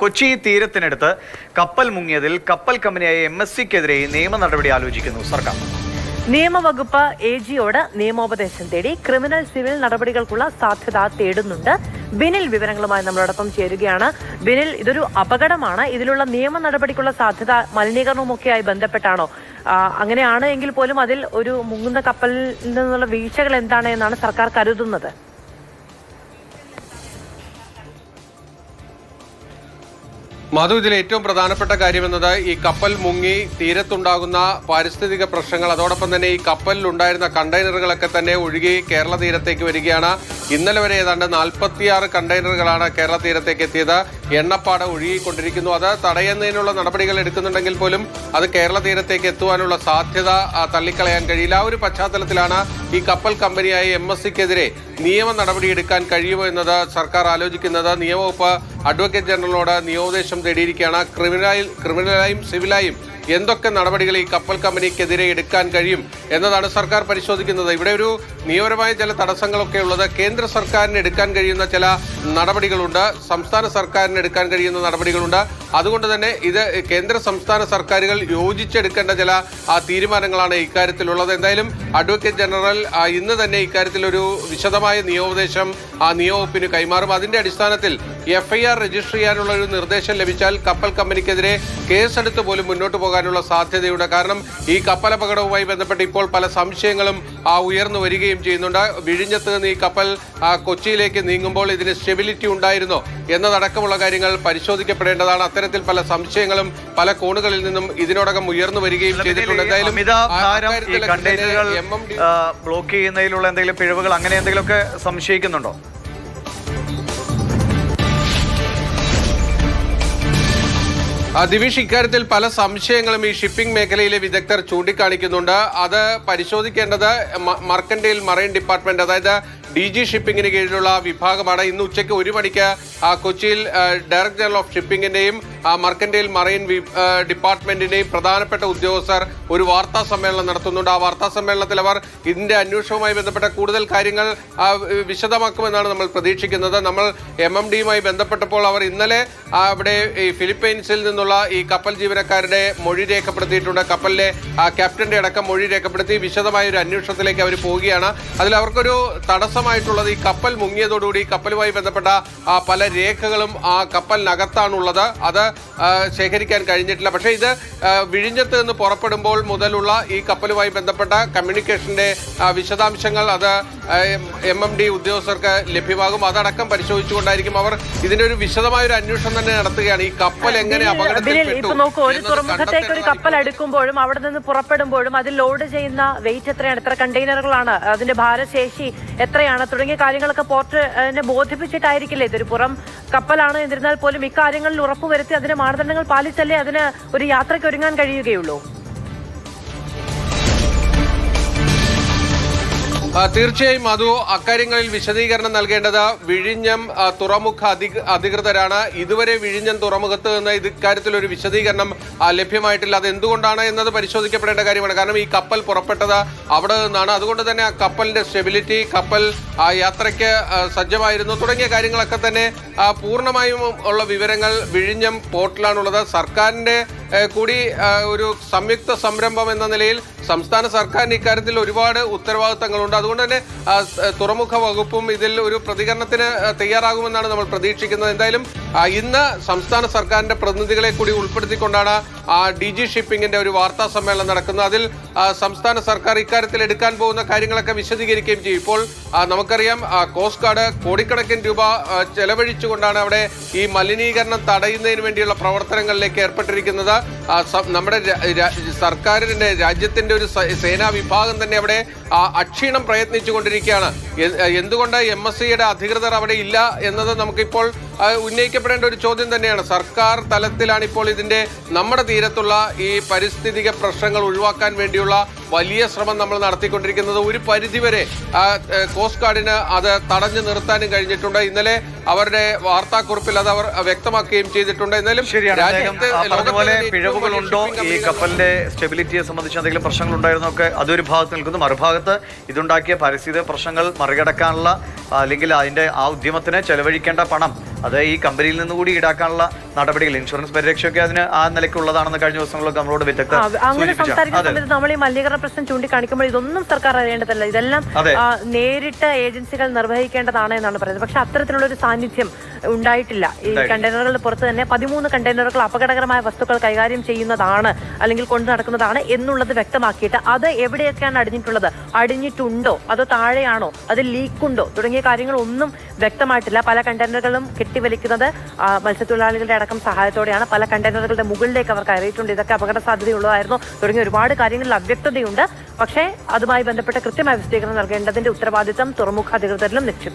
കൊച്ചി തീരത്തിനടുത്ത് കപ്പൽ മുങ്ങിയതിൽ കപ്പൽ കമ്പനിയായ എം എസ് സിക്കെതിരെ നിയമ നടപടി ആലോചിക്കുന്നു സർക്കാർ. നിയമവകുപ്പ് എ ജിയോട് നിയമോപദേശം തേടി ക്രിമിനൽ സിവിൽ നടപടികൾക്കുള്ള സാധ്യത തേടുന്നുണ്ട്. ബിനിൽ വിവരങ്ങളുമായി നമ്മളോടൊപ്പം ചേരുകയാണ്. ബിനിൽ ഇതൊരു അപകടമാണ്. ഇതിലുള്ള നിയമ നടപടിക്കുള്ള സാധ്യത മലിനീകരണവുമൊക്കെയായി ബന്ധപ്പെട്ടാണോ? അങ്ങനെയാണ് എങ്കിൽ പോലും അതിൽ ഒരു മുങ്ങുന്ന കപ്പലിൽ നിന്നുള്ള വീഴ്ചകൾ എന്താണ് എന്നാണ് സർക്കാർ കരുതുന്നത്. മധു ഇതിൽ ഏറ്റവും പ്രധാനപ്പെട്ട കാര്യം എന്നത് ഈ കപ്പൽ മുങ്ങി തീരത്തുണ്ടാകുന്ന പാരിസ്ഥിതിക പ്രശ്നങ്ങൾ. അതോടൊപ്പം തന്നെ ഈ കപ്പലിൽ ഉണ്ടായിരുന്ന കണ്ടെയ്നറുകളൊക്കെ തന്നെ ഒഴുകി കേരള തീരത്തേക്ക് വരികയാണ്. ഇന്നലെ വരെ ഏതാണ്ട് നാൽപ്പത്തിയാറ് കണ്ടെയ്നറുകളാണ് കേരള തീരത്തേക്ക് എത്തിയത്. എണ്ണപ്പാട ഒഴുകിക്കൊണ്ടിരിക്കുന്നു. അത് തടയുന്നതിനുള്ള നടപടികൾ എടുക്കുന്നുണ്ടെങ്കിൽ പോലും അത് കേരള തീരത്തേക്ക് എത്തുവാനുള്ള സാധ്യത തള്ളിക്കളയാൻ കഴിയില്ല. ആ ഒരു പശ്ചാത്തലത്തിലാണ് ഈ കപ്പൽ കമ്പനിയായ എം എസ് സിക്കെതിരെ നിയമ നടപടി എടുക്കാൻ കഴിയുമോ എന്നത് സർക്കാർ ആലോചിക്കുന്നത്. നിയമവകുപ്പ് അഡ്വക്കേറ്റ് ജനറലിനോട് നിയമോപദേശം തേടിയിരിക്കുകയാണ്. ക്രിമിനൽ ക്രിമിനലായും സിവിലായും എന്തൊക്കെ നടപടികൾ ഈ കപ്പൽ കമ്പനിക്കെതിരെ എടുക്കാൻ കഴിയും എന്നതാണ് സർക്കാർ പരിശോധിക്കുന്നത്. ഇവിടെ ഒരു നിയമപരമായ ചില തടസ്സങ്ങളൊക്കെ ഉള്ളത്. കേന്ദ്ര സർക്കാരിന് എടുക്കാൻ കഴിയുന്ന ചില നടപടികളുണ്ട്. സംസ്ഥാന സർക്കാരിന് എടുക്കാൻ കഴിയുന്ന നടപടികളുണ്ട്. അതുകൊണ്ട് തന്നെ ഇത് കേന്ദ്ര സംസ്ഥാന സർക്കാരുകൾ യോജിച്ചെടുക്കേണ്ട ചില തീരുമാനങ്ങളാണ് ഇക്കാര്യത്തിലുള്ളത്. എന്തായാലും അഡ്വക്കേറ്റ് ജനറൽ ഇന്ന് തന്നെ ഇക്കാര്യത്തിൽ ഒരു വിശദമായ നിയമോപദേശം ആ നിയമവകുപ്പിന് കൈമാറും. അതിന്റെ അടിസ്ഥാനത്തിൽ എഫ്ഐആർ രജിസ്റ്റർ ചെയ്യാനുള്ള ഒരു നിർദ്ദേശം ലഭിച്ചാൽ കപ്പൽ കമ്പനിക്കെതിരെ കേസെടുത്ത് പോലും മുന്നോട്ട് പോകാനുള്ള സാധ്യതയുണ്ട്. കാരണം ഈ കപ്പൽ അപകടവുമായി ബന്ധപ്പെട്ട് ഇപ്പോൾ പല സംശയങ്ങളും ആ, ഉയർന്നു വരികയും ചെയ്യുന്നുണ്ട്. വിഴിഞ്ഞത്ത് നിന്ന് ഈ കപ്പൽ കൊച്ചിയിലേക്ക് നീങ്ങുമ്പോൾ ഇതിന് സ്റ്റെബിലിറ്റി ഉണ്ടായിരുന്നോ എന്നതടക്കമുള്ള കാര്യങ്ങൾ പരിശോധിക്കപ്പെടേണ്ടതാണ്. അത്തരത്തിൽ പല സംശയങ്ങളും പല കോണുകളിൽ നിന്നും ഇതിനോടകം ഉയർന്നു വരികയും ചെയ്തിട്ടുണ്ട്. എന്തായാലും ബ്ലോക്ക് ചെയ്യുന്നതിലുള്ള എന്തെങ്കിലും പിഴവുകൾ അങ്ങനെ എന്തെങ്കിലുമൊക്കെ സംശയിക്കുന്നുണ്ടോ? ദിവീഷ് ഇക്കാര്യത്തിൽ പല സംശയങ്ങളും ഈ ഷിപ്പിംഗ് മേഖലയിലെ വിദഗ്ധർ ചൂണ്ടിക്കാണിക്കുന്നുണ്ട്. അത് പരിശോധിക്കേണ്ടത് മ- മറൈൻ ഡിപ്പാർട്ട്മെന്റ് അതായത് ഡി ജി ഷിപ്പിംഗിന് കീഴിലുള്ള വിഭാഗമാണ്. ഇന്ന് ഉച്ചയ്ക്ക് ഒരു മണിക്ക് കൊച്ചിയിൽ ഡയറക്ടർ ജനറൽ ഓഫ് ഷിപ്പിംഗിന്റെയും മർക്കന്റൈൽ മറൈൻ ഡിപ്പാർട്ട്മെന്റിന്റെയും പ്രധാനപ്പെട്ട ഉദ്യോഗസ്ഥർ ഒരു വാർത്താ സമ്മേളനം നടത്തുന്നുണ്ട്. ആ വാർത്താ സമ്മേളനത്തിൽ അവർ ഇതിന്റെ അന്വേഷണവുമായി ബന്ധപ്പെട്ട കൂടുതൽ കാര്യങ്ങൾ വിശദമാക്കുമെന്നാണ് നമ്മൾ പ്രതീക്ഷിക്കുന്നത്. നമ്മൾ എം എം ഡിയുമായി ബന്ധപ്പെട്ടപ്പോൾ അവർ ഇന്നലെ അവിടെ ഈ ഫിലിപ്പൈൻസിൽ നിന്നുള്ള ഈ കപ്പൽ ജീവനക്കാരുടെ മൊഴി രേഖപ്പെടുത്തിയിട്ടുണ്ട്. കപ്പലിലെ ക്യാപ്റ്റന്റെ അടക്കം മൊഴി രേഖപ്പെടുത്തി വിശദമായ ഒരു അന്വേഷണത്തിലേക്ക് അവർ പോവുകയാണ്. അതിൽ അവർക്കൊരു തടസ്സമായിട്ടുള്ളത് ഈ കപ്പൽ മുങ്ങിയതോടുകൂടി കപ്പലുമായി ബന്ധപ്പെട്ട പല രേഖകളും ആ കപ്പലിനകത്താണുള്ളത്. അത് ശേഖരിക്കാൻ കഴിഞ്ഞിട്ടില്ല. പക്ഷേ ഇത് വിഴിഞ്ഞത്ത് നിന്ന് പുറപ്പെടുമ്പോൾ മുതലുള്ള ഈ കപ്പലുമായി ബന്ധപ്പെട്ട കമ്മ്യൂണിക്കേഷന്റെ വിശദാംശങ്ങൾ അത് എം എം ഡി ഉദ്യോഗസ്ഥർക്ക് ലഭ്യമാകും. അതടക്കം പരിശോധിച്ചുകൊണ്ടായിരിക്കും അവർ ഇതിന്റെ ഒരു വിശദമായ ഒരു അന്വേഷണം തന്നെ നടത്തുകയാണ്. ഈ കപ്പൽ എങ്ങനെ അപകടത്തിൽ നോക്കൂ ഒരു തുറമുഖത്തേക്ക് ഒരു കപ്പൽ എടുക്കുമ്പോഴും അടുക്കുമ്പോഴും അവിടെ നിന്ന് പുറപ്പെടുമ്പോഴും അതിൽ ലോഡ് ചെയ്യുന്ന വെയിറ്റ് എത്രയാണ്? എത്ര കണ്ടെയ്നറുകളാണ്? അതിന്റെ ഭാരശേഷി എത്രയാണ്? തുടങ്ങിയ കാര്യങ്ങളൊക്കെ പോർട്ടിനെ ബോധിപ്പിച്ചിട്ടായിരിക്കില്ലേ ഇതൊരു പുറം കപ്പലാണ്. എന്നിരുന്നാൽ പോലും ഇക്കാര്യങ്ങളിൽ ഉറപ്പുവരുത്തി അതിന് മാനദണ്ഡങ്ങൾ പാലിച്ചല്ലേ അതിന് ഒരു യാത്രയ്ക്ക് ഒരുങ്ങാൻ കഴിയുകയുള്ളൂ. തീർച്ചയായും അതു അക്കാര്യങ്ങളിൽ വിശദീകരണം നൽകേണ്ടത് വിഴിഞ്ഞം തുറമുഖ അധിക അധികൃതരാണ്. ഇതുവരെ വിഴിഞ്ഞം തുറമുഖത്ത് നിന്ന് ഇത് ഇക്കാര്യത്തിൽ ഒരു വിശദീകരണം ലഭ്യമായിട്ടില്ല. അത് എന്തുകൊണ്ടാണ് എന്നത് പരിശോധിക്കപ്പെടേണ്ട കാര്യമാണ്. കാരണം ഈ കപ്പൽ പുറപ്പെട്ടത് അവിടെ നിന്നാണ്. അതുകൊണ്ട് തന്നെ ആ കപ്പലിന്റെ സ്റ്റെബിലിറ്റി കപ്പൽ യാത്രയ്ക്ക് സജ്ജമായിരുന്നു. തുടങ്ങിയ കാര്യങ്ങളൊക്കെ തന്നെ പൂർണമായും ഉള്ള വിവരങ്ങൾ വിഴിഞ്ഞം പോർട്ടിലാണുള്ളത്. സർക്കാരിന്റെ കൂടി ഒരു സംയുക്ത സംരംഭം എന്ന നിലയിൽ സംസ്ഥാന സർക്കാരിന് ഇക്കാര്യത്തിൽ ഒരുപാട് ഉത്തരവാദിത്തങ്ങളുണ്ട്. അതുകൊണ്ട് തന്നെ തുറമുഖ വകുപ്പും ഇതിൽ ഒരു പ്രതികരണത്തിന് തയ്യാറാകുമെന്നാണ് നമ്മൾ പ്രതീക്ഷിക്കുന്നത്. എന്തായാലും ഇന്ന് സംസ്ഥാന സർക്കാരിന്റെ പ്രതിനിധികളെ കൂടി ഉൾപ്പെടുത്തിക്കൊണ്ടാണ് ഡി ജി ഷിപ്പിംഗിന്റെ ഒരു വാർത്താ സമ്മേളനം നടക്കുന്നത്. അതിൽ സംസ്ഥാന സർക്കാർ ഇക്കാര്യത്തിൽ എടുക്കാൻ പോകുന്ന കാര്യങ്ങളൊക്കെ വിശദീകരിക്കുകയും ചെയ്യും. ഇപ്പോൾ നമുക്കറിയാം കോസ്റ്റ് ഗാർഡ് കോടിക്കണക്കിന് രൂപ ചെലവഴിച്ചുകൊണ്ടാണ് അവിടെ ഈ മലിനീകരണം തടയുന്നതിന് വേണ്ടിയുള്ള പ്രവർത്തനങ്ങളിലേക്ക് ഏർപ്പെട്ടിരിക്കുന്നത്. നമ്മുടെ സർക്കാരിന്റെ രാജ്യത്തിന്റെ ഒരു സേനാ വിഭാഗം തന്നെ അവിടെ അക്ഷീണം പ്രയത്നിച്ചുകൊണ്ടിരിക്കുകയാണ്. എന്തുകൊണ്ട് എം എസ് സിയുടെ അധികൃതർ അവിടെ ഇല്ല എന്നത് നമുക്കിപ്പോൾ ഉന്നയിക്കപ്പെടേണ്ട ഒരു ചോദ്യം തന്നെയാണ്. സർക്കാർ തലത്തിലാണ് ഇപ്പോൾ ഇതിന്റെ നമ്മുടെ തീരത്തുള്ള ഈ പരിസ്ഥിതിക പ്രശ്നങ്ങൾ ഒഴിവാക്കാൻ വേണ്ടിയുള്ള വലിയ ശ്രമം നമ്മൾ നടത്തിക്കൊണ്ടിരിക്കുന്നത്. ഒരു പരിധിവരെ കോസ്റ്റ് ഗാർഡിന് അത് തടഞ്ഞു നിർത്താനും കഴിഞ്ഞിട്ടുണ്ട്. ഇന്നലെ അവരുടെ വാർത്താക്കുറിപ്പിൽ അത് അവർ വ്യക്തമാക്കുകയും ചെയ്തിട്ടുണ്ട്. എന്നാലും ശരിയാണ്. അദ്ദേഹം രാജ്യത്ത് ആ പറഞ്ഞ ലോകത്തിലെ പോലെ ഏറ്റവും വലിയ പിഴവുകളുണ്ടോ ഈ കപ്പലിന്റെ സ്റ്റെബിലിറ്റിയെ സംബന്ധിച്ച് എന്തെങ്കിലും പ്രശ്നങ്ങൾ ഉണ്ടായിരുന്നൊക്കെ അതൊരു ഭാഗത്ത് നിൽക്കുന്നു. മറുഭാഗത്ത് ഇതുണ്ടാക്കിയ പരിസ്ഥിതി പ്രശ്നങ്ങൾ മറികടക്കാനുള്ള അല്ലെങ്കിൽ അതിന്റെ ആ ഉദ്യമത്തിന് ചെലവഴിക്കേണ്ട പണം അത് ഈ കമ്പനിയിൽ നിന്നുകൂടി ഈടാക്കാനുള്ള നടപടികൾ ഇൻഷുറൻസ് പരിരക്ഷയൊക്കെ അതിന് ആ നിലയ്ക്കുള്ളതാണെന്ന് കഴിഞ്ഞ ദിവസങ്ങളിലൊക്കെ നമ്മളോട് വിദഗ്ധർ ആ, അങ്ങനെ സൂചിപ്പിച്ചു സംസാരിക്കുന്ന സമയത്ത് നമ്മൾ ഈ മലിനീകരണ പ്രശ്നം ചൂണ്ടിക്കാണിക്കുമ്പോൾ ഇതൊന്നും സർക്കാർ അറിയേണ്ടതല്ല. ഇതെല്ലാം. നേരിട്ട് ഏജൻസികൾ നിർവഹിക്കേണ്ടതാണ് എന്നാണ് പറയുന്നത്. പക്ഷെ അത്തരത്തിലുള്ള ഒരു സാന്നിധ്യം ഉണ്ടായിട്ടില്ല. ഈ കണ്ടെയ്നറുകളുടെ പുറത്ത് തന്നെ പതിമൂന്ന് കണ്ടെയ്നറുകൾ അപകടകരമായ വസ്തുക്കൾ കൈകാര്യം ചെയ്യുന്നതാണ് അല്ലെങ്കിൽ കൊണ്ടു നടക്കുന്നതാണ് എന്നുള്ളത് വ്യക്തമാക്കിയിട്ട് അത് എവിടെയൊക്കെയാണ് അടിഞ്ഞിട്ടുള്ളത്? അടിഞ്ഞിട്ടുണ്ടോ? അതോ താഴെയാണോ? അത് ലീക്കുണ്ടോ തുടങ്ങിയ കാര്യങ്ങൾ ഒന്നും വ്യക്തമായിട്ടില്ല. പല കണ്ടെയ്നറുകളും കെട്ടിവലിക്കുന്നത് മത്സ്യത്തൊഴിലാളികളുടെ അടക്കം സഹായത്തോടെയാണ്. പല കണ്ടെയ്നറുകളുടെ മുകളിലേക്ക് അവർ കയറിയിട്ടുണ്ട് ഇതൊക്കെ അപകട സാധ്യതയുള്ളതായിരുന്നു തുടങ്ങിയ ഒരുപാട് കാര്യങ്ങളിൽ അവ്യക്തതയുണ്ട്. പക്ഷേ അതുമായി ബന്ധപ്പെട്ട കൃത്യമായ വിശദീകരണം നൽകേണ്ടതിന്റെ ഉത്തരവാദിത്തം തുറമുഖ അധികൃതരിലും നിക്ഷിപ്തം